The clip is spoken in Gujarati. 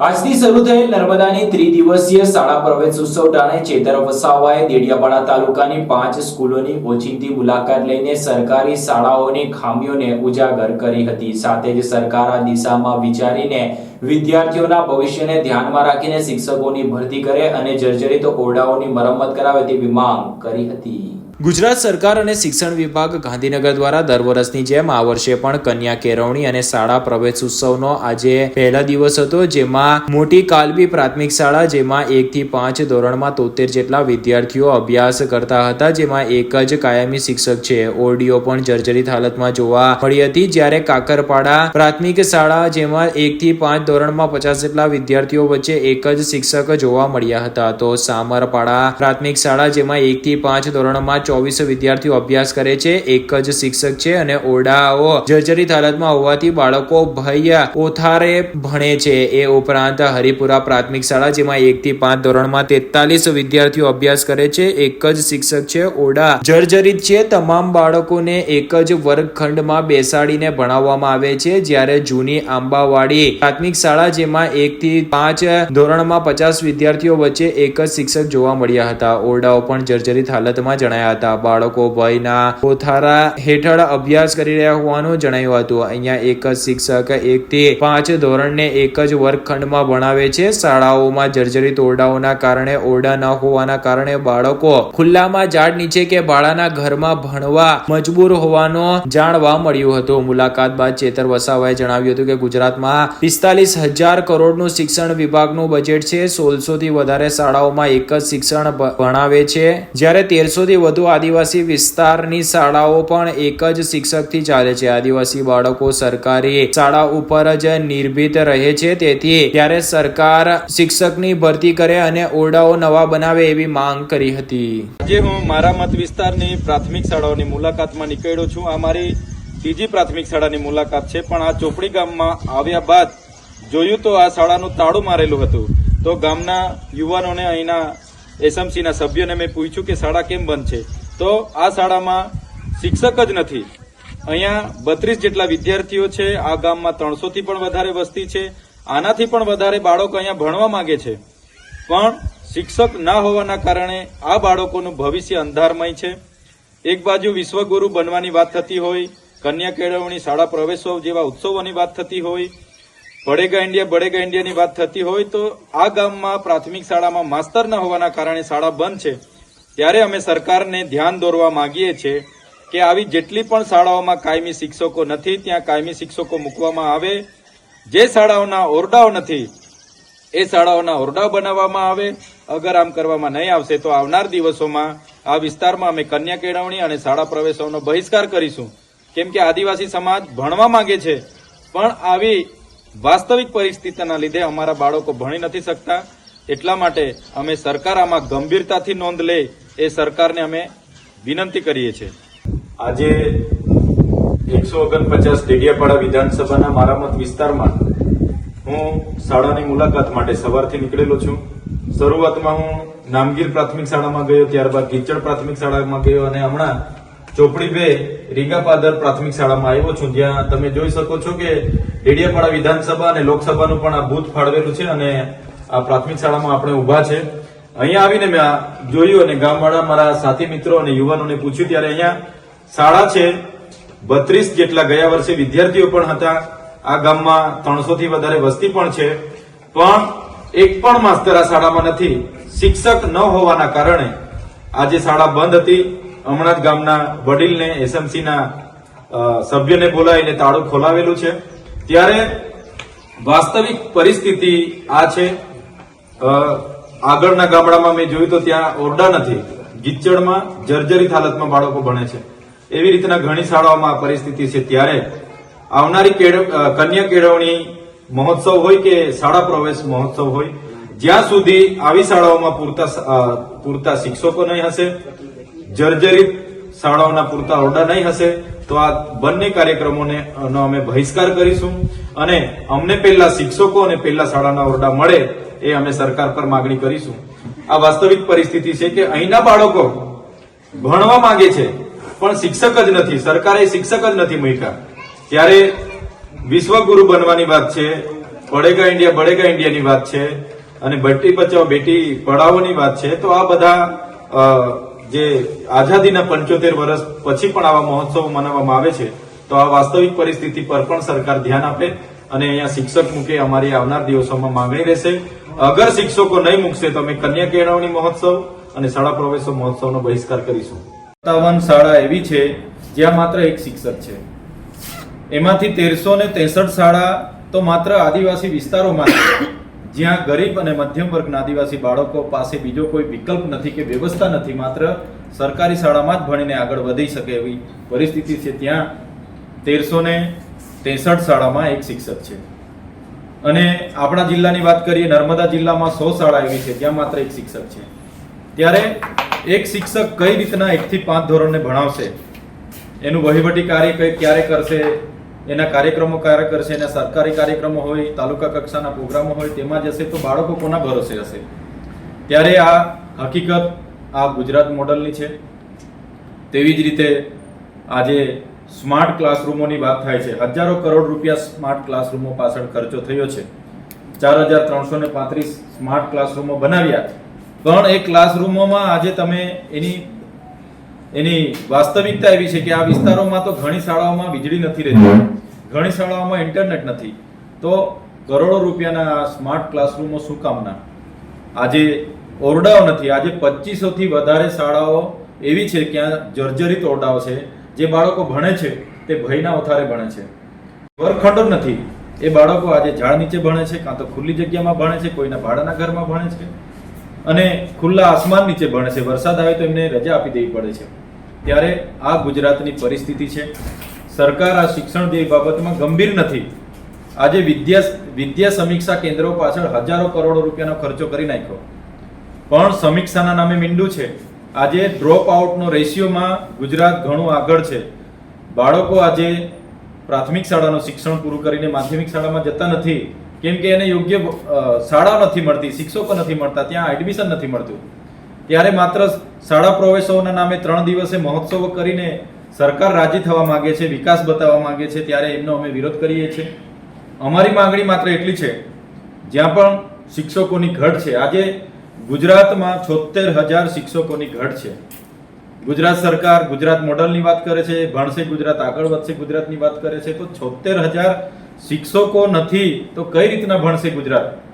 આજથી શરૂ થયેલ નર્મદાની ત્રિદિવસીય શાળા પ્રવેશ ઉત્સવ ટાણે ચેતર વસાવાએ દેડિયાપાડા તાલુકાની પાંચ સ્કૂલોની ઓચિંતી મુલાકાત લઈને સરકારી શાળાઓની ખામીઓને ઉજાગર કરી હતી. સાથે જ સરકાર આ દિશામાં વિચારીને વિદ્યાર્થીઓના ભવિષ્યને ધ્યાનમાં રાખીને શિક્ષકોની ભરતી કરે અને જર્જરિત ઓરડાઓની મરમ્મત કરાવે તેવી માંગ કરી હતી. ગુજરાત સરકાર અને શિક્ષણ વિભાગ ગાંધીનગર દ્વારા દર વર્ષની જેમ આ વર્ષે પણ કન્યા કેળવણી અને શાળા પ્રવેશ ઉત્સવનો આજે પહેલા દિવસ હતો, જેમાં મોટી કાલબી પ્રાથમિક શાળા, જેમાં એક થી પાંચ ધોરણમાં તોતેર જેટલા વિદ્યાર્થીઓ અભ્યાસ કરતા હતા, જેમાં એક જ કાયમી શિક્ષક છે. ઓરડીઓ પણ જર્જરિત હાલતમાં જોવા મળી હતી, જ્યારે કાકરપાડા પ્રાથમિક શાળા, જેમાં એક થી પાંચ ધોરણમાં પચાસ જેટલા વિદ્યાર્થીઓ વચ્ચે એક જ શિક્ષક જોવા મળ્યા હતા. તો સામરપાડા પ્રાથમિક શાળા, જેમાં એક થી પાંચ ધોરણમાં ચોવીસ વિદ્યાર્થીઓ અભ્યાસ કરે છે, એક જ શિક્ષક છે અને ઓરડાઓ જર્જરિત હાલતમાં હોવાથી બાળકો ભય ઓથારે ભણે છે. એ ઉપરાંત હરિપુરા પ્રાથમિક શાળા, જેમાં એક થી પાંચ ધોરણમાં તેતાલીસ વિદ્યાર્થીઓ અભ્યાસ કરે છે, એક જ શિક્ષક છે, ઓરડા જર્જરિત છે. તમામ બાળકોને એક જ વર્ગખંડમાં બેસાડીને ભણાવવામાં આવે છે. જ્યારે જૂની આંબાવાડી પ્રાથમિક શાળા, જેમાં એક થી પાંચ ધોરણમાં પચાસ વિદ્યાર્થીઓ વચ્ચે એક જ શિક્ષક જોવા મળ્યા હતા. ઓરડાઓ પણ જર્જરિત હાલતમાં જણાયા હતા. બાળકો ભયના કોથારા હેઠળ અભ્યાસ કરી રહ્યા હોવાનું જણાયું હતું. અહીંયા એક જ શિક્ષક એક થી પાંચ ધોરણને એક જ વર્ગખંડમાં ભણાવે છે. શાળાઓમાં જર્જરિત ઓરડાઓના કારણે ઓરડા ન હોવાના કારણે બાળકો ખુલ્લામાં ઝાડ નીચે કે બાળાના ઘરમાં ભણવા મજબૂર હોવાનો જાણવા મળ્યું હતું. મુલાકાત બાદ ચેતર વસાવાએ જણાવ્યું હતું કે ગુજરાતમાં પિસ્તાલીસ હજાર કરોડનું શિક્ષણ વિભાગનું બજેટ છે. સોળસો થી વધારે શાળાઓમાં એક જ શિક્ષણ ભણાવે છે. જ્યારે તેરસો થી વધુ આદિવાસી વિસ્તારની શાળાઓ પણ એક જ શિક્ષકથી ચાલે છે. આદિવાસી બાળકો સરકારી શાળા ઉપર જ નિર્ભીત રહે છે. તેથી ત્યારે સરકાર શિક્ષકની ભરતી કરે અને ઓરડાઓ નવા બનાવે એવી માંગ કરી હતી. આજે હું મારા મત વિસ્તારની પ્રાથમિક શાળાઓની મુલાકાતમાં નીકળ્યો છું. આ મારી ત્રીજી પ્રાથમિક શાળાની મુલાકાત છે. પણ આ ચોપડી ગામમાં આવ્યા બાદ જોયું તો આ શાળાનું તાળું મારેલું હતું. તો ગામના યુવાનોને અહીંના એસએમસીના સભ્યોને મેં પૂછ્યું કે શાળા કેમ બંધ છે? તો આ શાળામાં શિક્ષક જ નથી. અહીંયા બત્રીસ જેટલા વિદ્યાર્થીઓ છે, આ ગામમાં ત્રણસો થી પણ વધારે વસ્તી છે, આનાથી પણ વધારે બાળકો અહીંયા ભણવા માંગે છે. પણ શિક્ષક ના હોવાના કારણે આ બાળકોનું ભવિષ્ય અંધારમય છે. એક બાજુ વિશ્વગુરુ બનવાની વાત થતી હોય, કન્યા કેળવણી શાળા પ્રવેશોત્સવ જેવા ઉત્સવોની વાત થતી હોય બડેગા ઇન્ડિયા બડેગા ઇન્ડિયાની વાત થતી હોય, તો આ ગામમાં પ્રાથમિક શાળામાં માસ્તર ન હોવાના કારણે શાળા બંધ છે. ત્યારે અમે સરકારને ધ્યાન દોરવા માંગીએ છીએ કે આવી જેટલી પણ શાળાઓમાં કાયમી શિક્ષકો નથી, ત્યાં કાયમી શિક્ષકો મૂકવામાં આવે. જે શાળાઓના ઓરડાઓ નથી, એ શાળાઓના ઓરડાઓ બનાવવામાં આવે. અગર આમ કરવામાં નહીં આવશે તો આવનાર દિવસોમાં આ વિસ્તારમાં અમે કન્યા કેળવણી અને શાળા પ્રવેશોનો બહિષ્કાર કરીશું. કેમ કે આદિવાસી સમાજ ભણવા માંગે છે, પણ આવી વાસ્તવિક પરિસ્થિતિના લીધે અમારા બાળકો ભણી નથી શકતા. એટલા માટે અમે સરકાર આમાં ગંભીરતાથી નોંધ લે એ સરકારને અમે વિનંતી કરીએ છીએ. આજે એકસો ઓગણપચાસ ડેડિયાપાડા વિધાનસભાના મારા મત વિસ્તારમાં હું શાળાની મુલાકાત માટે સવારથી નીકળેલો છું. શરૂઆતમાં હું નામગીર પ્રાથમિક શાળામાં ગયો, ત્યારબાદ ગીચડ પ્રાથમિક શાળામાં ગયો અને હમણાં ચોપડી બે રીગાપાદર પ્રાથમિક શાળામાં આવ્યો છું. જ્યાં તમે જોઈ શકો છો કે ડેડિયાપાડા વિધાનસભા અને લોકસભાનું પણ આ બૂથ ફાળવેલું છે અને આ પ્રાથમિક શાળામાં આપણે ઊભા છે. અહીંયા આવીને મેં જોયું અને ગામવાળા મારા સાથી મિત્રો અને યુવાનોને પૂછ્યું ત્યારે અહીંયા શાળા છે, બત્રીસ જેટલા ગયા વર્ષે વિદ્યાર્થીઓ પણ હતા. આ ગામમાં ત્રણસો થી વધારે વસ્તી પણ છે. પણ એક પણ માસ્તર આ શાળામાં નથી. શિક્ષક ન હોવાના કારણે આજે શાળા બંધ હતી. હમણાં જ ગામના વડીલને, એસએમસીના સભ્યને બોલાવીને તાળું ખોલાવેલું છે. ત્યારે વાસ્તવિક પરિસ્થિતિ આ છે. આગળના ગામડામાં મેં જોયું તો ત્યાં ઓરડા નથી. ગીચડમાં જર્જરિત હાલતમાં બાળકો ભણે છે. એવી રીતના ઘણી શાળાઓમાં આ પરિસ્થિતિ છે. ત્યારે આવનારી કન્યા કેળવણી મહોત્સવ હોય કે શાળા પ્રવેશ મહોત્સવ હોય, જ્યાં સુધી આવી શાળાઓમાં પૂરતા પૂરતા શિક્ષકો નહીં હશે, જર્જરિત શાળાઓના પૂરતા ઓરડા નહીં હશે, તો આ બંને કાર્યક્રમોને અમે બહિષ્કાર કરીશું. અને અમને પહેલા શિક્ષકો અને પહેલા શાળાના ઓરડા મળે એ અમે સરકાર પર માગણી કરીશું. આ વાસ્તવિક પરિસ્થિતિ છે કે અહીંના બાળકો ભણવા માંગે છે, પણ શિક્ષક જ નથી. સરકારે શિક્ષક જ નથી મૂક્યા. ત્યારે વિશ્વગુરુ બનવાની વાત છે, પડેગા ઇન્ડિયા બળેગા ઇન્ડિયાની વાત છે, અને બેટી બચાવો બેટી પઢાઓની વાત છે. તો આ બધા જે આઝાદીના પંચોતેર વર્ષ પછી પણ આવા મહોત્સવો મનાવવામાં આવે છે, તો આ વાસ્તવિક પરિસ્થિતિ પર પણ સરકાર ધ્યાન આપે. અને અહીંયા શિક્ષક મૂકે, અમારી આવનાર દિવસોમાં માંગણી રહેશે, અગર શિક્ષકો નહીં મૂકશે, તો અમે કન્યા કેળવણી મહોત્સવ અને શાળા પ્રવેશો મહોત્સવનો બહિષ્કાર કરીશું. સત્તાવન શાળા એવી છે, જ્યાં માત્ર એક શિક્ષક છે. એમાંથી તેરસો ને ત્રેસઠ શાળા તો માત્ર આદિવાસી વિસ્તારોમાં જ્યાં ગરીબ અને મધ્યમ વર્ગના આદિવાસી બાળકો પાસે બીજો કોઈ વિકલ્પ નથી કે વ્યવસ્થા નથી, માત્ર સરકારી શાળામાં જ ભણીને આગળ વધી શકે એવી પરિસ્થિતિ છે ત્યાં. તેરસો ને ત્રેસઠ શાળામાં એક શિક્ષક છે. અને આપણા જિલ્લાની વાત કરીએ, નર્મદા જિલ્લામાં સો શાળા એવી છે ત્યાં માત્ર એક શિક્ષક છે. ત્યારે એક શિક્ષક કઈ રીતના એકથી પાંચ ધોરણને ભણાવશે, એનું વહીવટી કાર્ય કઈ ક્યારે કરશે, એના કાર્યક્રમો ક્યારે કરશે, એના સરકારી કાર્યક્રમો હોય, તાલુકા કક્ષાના પ્રોગ્રામો હોય, તેમાં જશે તો બાળકો કોના ભરોસે હશે? ત્યારે આ હકીકત આ ગુજરાત મોડલની છે. તેવી જ રીતે આજે સ્માર્ટ ક્લાસરૂમોની વાત થાય છે. હજારો કરોડ રૂપિયા સ્માર્ટ ક્લાસરૂમો પાછળ ખર્ચો થયો છે. ચાર હજાર ત્રણસો ને પાંત્રીસ સ્માર્ટ ક્લાસરૂમો બનાવ્યા પણ એ ક્લાસરૂમોમાં આજે તમે એની એની વાસ્તવિકતા એવી છે કે આ વિસ્તારોમાં તો ઘણી શાળાઓમાં વીજળી નથી રહેતી. ઘણી શાળાઓમાં ઇન્ટરનેટ નથી. તો કરોડો રૂપિયાના સ્માર્ટ ક્લાસરૂમો શું કામના? આજે ઓરડાઓ નથી. આજે પચીસોથી વધારે શાળાઓ એવી છે કે ત્યાં જર્જરિત ઓરડાઓ છે. જે બાળકો ભણે છે, તે ભયના ઓથારે ભણે છે. વર્ગખંડો નથી. એ બાળકો આજે ઝાડ નીચે ભણે છે, કાં તો ખુલ્લી જગ્યામાં ભણે છે, કોઈના ભાડાના ઘરમાં ભણે છે અને ખુલ્લા આસમાન નીચે ભણે છે. વરસાદ આવે તો એમને રજા આપી દેવી પડે છે. ત્યારે આ ગુજરાતની પરિસ્થિતિ છે. સરકાર આ શિક્ષણ દેવી બાબતમાં ગંભીર નથી. આજે વિદ્યા વિદ્યા સમીક્ષા કેન્દ્રો પાછળ હજારો કરોડો રૂપિયાનો ખર્ચો કરી નાખ્યો. પણ સમીક્ષાના નામે મીંડું છે. આજે ડ્રોપ આઉટનો રેશિયોમાં ગુજરાત ઘણું આગળ છે. બાળકો આજે પ્રાથમિક શાળાનું શિક્ષણ પૂરું કરીને માધ્યમિક શાળામાં જતા નથી. કેમ કે એને યોગ્ય શાળા નથી મળતી, શિક્ષકો નથી મળતા, ત્યાં એડમિશન નથી મળતું. ત્યારે માત્ર શાળા પ્રવેશોના નામે ત્રણ દિવસે મહોત્સવો કરીને સરકાર રાજી થવા માંગે છે, વિકાસ બતાવવા માંગે છે, ત્યારે એમનો અમે વિરોધ કરીએ છીએ. અમારી માંગણી માત્ર એટલી છે, જ્યાં પણ શિક્ષકોની ઘટ છે, આજે ગુજરાતમાં છોતેર હજાર શિક્ષકોની ઘટ છે. ગુજરાત સરકાર ગુજરાત મોડલની વાત કરે છે, ભણશે ગુજરાત, આગળ વધશે ગુજરાતની વાત કરે છે, તો છોતેર હજાર શિક્ષકો નથી, તો કઈ રીતના ભણશે ગુજરાત?